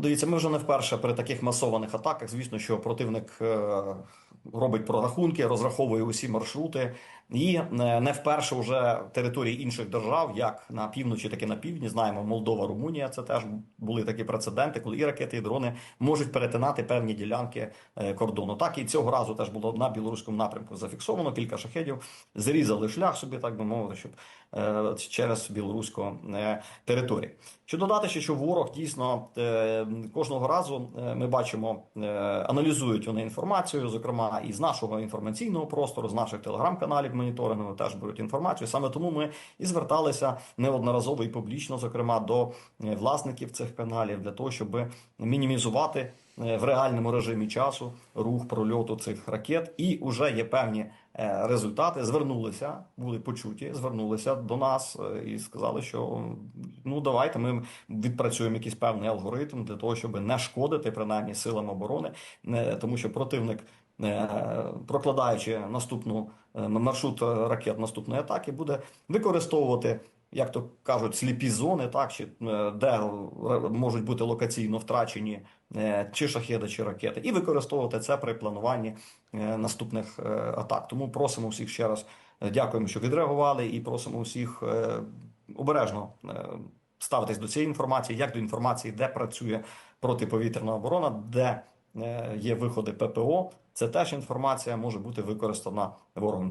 Дивіться, ми вже не вперше при таких масованих атаках. Звісно, що противник е, робить прорахунки, розраховує усі маршрути, і е, не вперше вже території інших держав, як на півночі, так і на півдні. Знаємо, Молдова, Румунія. Це теж були такі прецеденти, коли і ракети, і дрони можуть перетинати певні ділянки е, кордону. Так і цього разу теж було на білоруському напрямку зафіксовано кілька шахедів, зрізали шлях собі, так би мовити, щоб е, через білоруську територію. Що додати, ще, що ворог дійсно кожного разу ми бачимо, аналізують вони інформацію, зокрема і з нашого інформаційного простору, з наших телеграм-каналів моніторингу теж беруть інформацію. Саме тому ми і зверталися неодноразово і публічно, зокрема до е, власників цих каналів, для того, щоб мінімізувати е, в реальному режимі часу рух прольоту цих ракет. І вже є певні е, результати. Звернулися, були почуті, звернулися до нас і сказали, що ну давайте ми відпрацюємо якийсь певний алгоритм для того, щоб не шкодити принаймні силам оборони, тому що противник. Е, Прокладаючи наступну е, маршрут е, ракет наступної атаки, буде використовувати, як то кажуть, сліпі зони, так чи де можуть бути локаційно втрачені чи шахеди, чи ракети, і використовувати це при плануванні наступних атак. Тому просимо всіх ще раз дякуємо, що відреагували, і просимо всіх обережно ставитись до цієї інформації, як до інформації, де працює протиповітряна оборона, де є виходи ППО. Це теж інформація може бути використана ворогом.